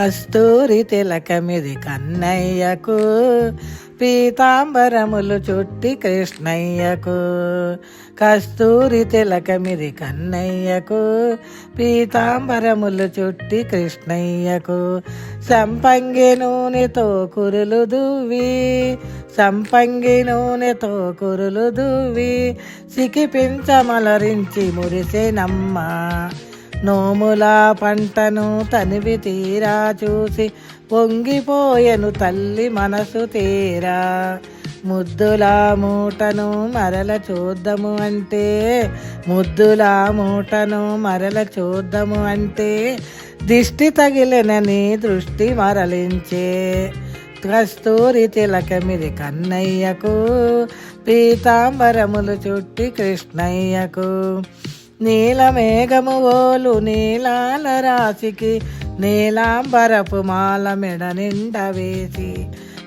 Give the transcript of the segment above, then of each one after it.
కస్తూరి తిలకమిది కన్నయ్యకు పీతాంబరములు చుట్టి కృష్ణయ్యకు. కస్తూరి తిలకమిది కన్నయ్యకు పీతాంబరములు చుట్టి కృష్ణయ్యకు. సంపంగి నూనెతో కురులు దువ్వి సంపంగి నూనెతో కురులు దువ్వి. సికిపించమలరించి మురిసేనమ్మా నోముల పంటను తనివి తీరా చూసి పొంగిపోయెను తల్లి మనసు తీరా. ముద్దుల మూటను మరల చూద్దాము అంటే ముద్దుల మూటను మరల చూద్దాము అంటే దిష్టి తగిలినని దృష్టి మరలించే. కస్తూరి తిలకమిది కన్నయ్యకు పీతాంబరములు చుట్టి కృష్ణయ్యకు. నీలమేఘము ఓలు నీలాల రాశికి నీలాంబరపు మాల మెడ నిండ వేసి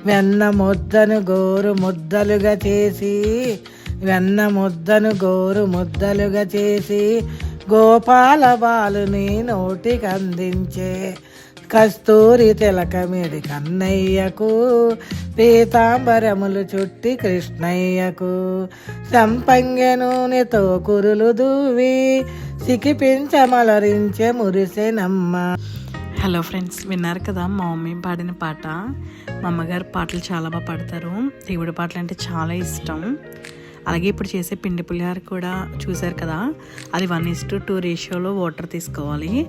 వెన్న ముద్దను గోరు ముద్దలుగా చేసి వెన్న ముద్దను గోరు ముద్దలుగా చేసి గోపాల బాలుని నోటికి అందించే కస్తూరి తిలకమిడి కన్నయ్యకు పీతాంబరములు చుట్టి కృష్ణయ్యకు. సంపంగ నూనెతో కురులు దూవి సికిపించమలరించే మురిసెనమ్మ. హలో ఫ్రెండ్స్ విన్నారు కదా మా మమ్మీ పాడిన పాట? మా అమ్మగారు పాటలు చాలా బాగా పాడతారు. దేవుడి పాటలు అంటే చాలా ఇష్టం. అలాగే ఇప్పుడు చేసే పిండి పులిహార కూడా చూసారు కదా? అది వన్ ఇస్ టు టూ రేషియోలో వాటర్ తీసుకోవాలి.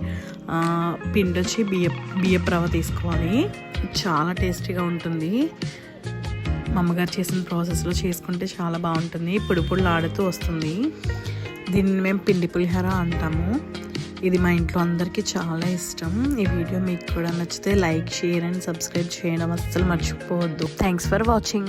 పిండి వచ్చి బియ్య బియ్యపు రవ్వ తీసుకోవాలి. చాలా టేస్టీగా ఉంటుంది. మా అమ్మగారు చేసిన ప్రాసెస్లో చేసుకుంటే చాలా బాగుంటుంది. పొడి పొడులు ఆడుతూ వస్తుంది. దీన్ని మేము పిండి పులిహార అంటాము. ఇది మా ఇంట్లో అందరికీ చాలా ఇష్టం. ఈ వీడియో మీకు కూడా నచ్చితే లైక్ షేర్ అండ్ సబ్స్క్రైబ్ చేయడం అస్సలు మర్చిపోవద్దు. Thanks for watching